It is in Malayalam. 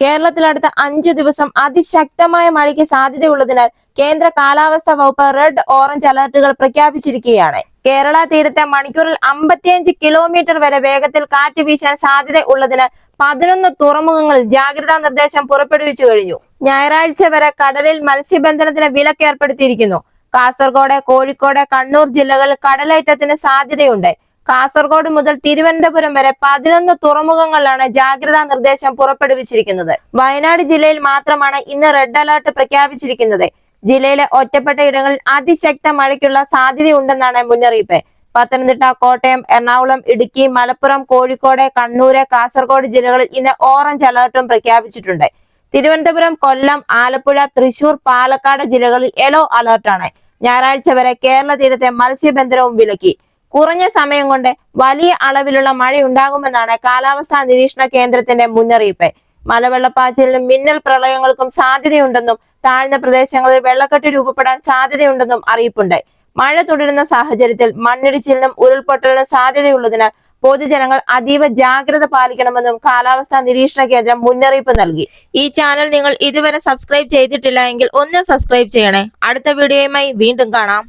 കേരളത്തിൽ അടുത്ത അഞ്ചു ദിവസം അതിശക്തമായ മഴയ്ക്ക് സാധ്യതയുള്ളതിനാൽ കേന്ദ്ര കാലാവസ്ഥാ വകുപ്പ് റെഡ് ഓറഞ്ച് അലർട്ടുകൾ പ്രഖ്യാപിച്ചിരിക്കുകയാണ്. കേരള തീരത്തെ മണിക്കൂറിൽ അമ്പത്തിയഞ്ച് കിലോമീറ്റർ വരെ വേഗത്തിൽ കാറ്റ് വീശാൻ സാധ്യത ഉള്ളതിനാൽ പതിനൊന്ന് തുറമുഖങ്ങൾ ജാഗ്രതാ നിർദ്ദേശം പുറപ്പെടുവിച്ചു കഴിഞ്ഞു. ഞായറാഴ്ച വരെ കടലിൽ മത്സ്യബന്ധനത്തിന് വിലക്ക് ഏർപ്പെടുത്തിയിരിക്കുന്നു കാസർഗോഡ് കോഴിക്കോട് കണ്ണൂർ ജില്ലകളിൽ കടലേറ്റത്തിന് സാധ്യതയുണ്ട്. കാസർഗോഡ് മുതൽ തിരുവനന്തപുരം വരെ പതിനൊന്ന് തുറമുഖങ്ങളിലാണ് ജാഗ്രതാ നിർദ്ദേശം പുറപ്പെടുവിച്ചിരിക്കുന്നത്. വയനാട് ജില്ലയിൽ മാത്രമാണ് ഇന്ന് റെഡ് അലർട്ട് പ്രഖ്യാപിച്ചിരിക്കുന്നത്. ജില്ലയിലെ ഒറ്റപ്പെട്ട ഇടങ്ങളിൽ അതിശക്ത മഴയ്ക്കുള്ള സാധ്യതയുണ്ടെന്നാണ് മുന്നറിയിപ്പ്. പത്തനംതിട്ട കോട്ടയം എറണാകുളം ഇടുക്കി മലപ്പുറം കോഴിക്കോട് കണ്ണൂര് കാസർഗോഡ് ജില്ലകളിൽ ഇന്ന് ഓറഞ്ച് അലർട്ടും പ്രഖ്യാപിച്ചിട്ടുണ്ട്. തിരുവനന്തപുരം കൊല്ലം ആലപ്പുഴ തൃശൂർ പാലക്കാട് ജില്ലകളിൽ യെല്ലോ അലർട്ടാണ്. ഞായറാഴ്ച വരെ കേരള തീരത്തെ മത്സ്യബന്ധനവും വിലക്കി. കുറഞ്ഞ സമയം കൊണ്ട് വലിയ അളവിലുള്ള മഴയുണ്ടാകുമെന്നാണ് കാലാവസ്ഥാ നിരീക്ഷണ കേന്ദ്രത്തിന്റെ മുന്നറിയിപ്പ്. മലവെള്ളപ്പാച്ചിലിനും മിന്നൽ പ്രളയങ്ങൾക്കും സാധ്യതയുണ്ടെന്നും താഴ്ന്ന പ്രദേശങ്ങളിൽ വെള്ളക്കെട്ട് രൂപപ്പെടാൻ സാധ്യതയുണ്ടെന്നും അറിയിപ്പുണ്ട്. മഴ തുടരുന്ന സാഹചര്യത്തിൽ മണ്ണിടിച്ചിലിനും ഉരുൾപൊട്ടലിനും സാധ്യതയുള്ളതിനാൽ പൊതുജനങ്ങൾ അതീവ ജാഗ്രത പാലിക്കണമെന്നും കാലാവസ്ഥാ നിരീക്ഷണ കേന്ദ്രം മുന്നറിയിപ്പ് നൽകി. ഈ ചാനൽ നിങ്ങൾ ഇതുവരെ സബ്സ്ക്രൈബ് ചെയ്തിട്ടില്ല എങ്കിൽ ഒന്ന് സബ്സ്ക്രൈബ് ചെയ്യണേ. അടുത്ത വീഡിയോയുമായി വീണ്ടും കാണാം.